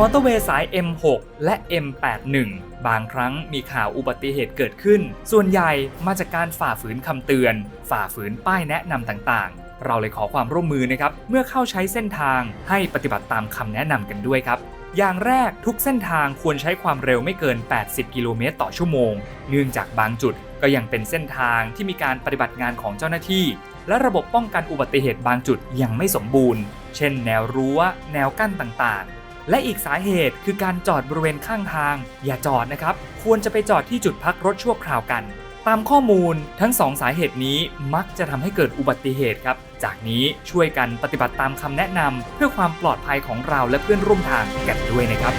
มอเตอร์เวย์สาย M6 และ M81 บางครั้งมีข่าวอุบัติเหตุเกิดขึ้น ส่วนใหญ่มาจากการฝ่าฝืนคำเตือน ฝ่าฝืนป้ายแนะนำต่างๆ เราเลยขอความร่วมมือนะครับ เมื่อเข้าใช้เส้นทางให้ปฏิบัติตามคำแนะนำกันด้วยครับอย่างแรกทุกเส้นทางควรใช้ความเร็วไม่เกิน 80 กิโลเมตรต่อชั่วโมง เนื่องจากบางจุดก็ยังเป็นเส้นทางที่มีการปฏิบัติงานของเจ้าหน้าที่ และระบบป้องกันอุบัติเหตุบางจุดยังไม่สมบูรณ์ เช่นแนวรั้ว แนวกั้นต่างๆ และอีกสาเหตุคือการจอดบริเวณข้างทาง อย่าจอดนะครับ ควรจะไปจอดที่จุดพักรถชั่วคราวกัน ตามข้อมูลทั้งสองสาเหตุนี้มักจะทำให้เกิดอุบัติเหตุครับ จากนี้ช่วยกันปฏิบัติตามคำแนะนำเพื่อความปลอดภัยของเราและเพื่อนร่วมทางกันด้วยนะครับ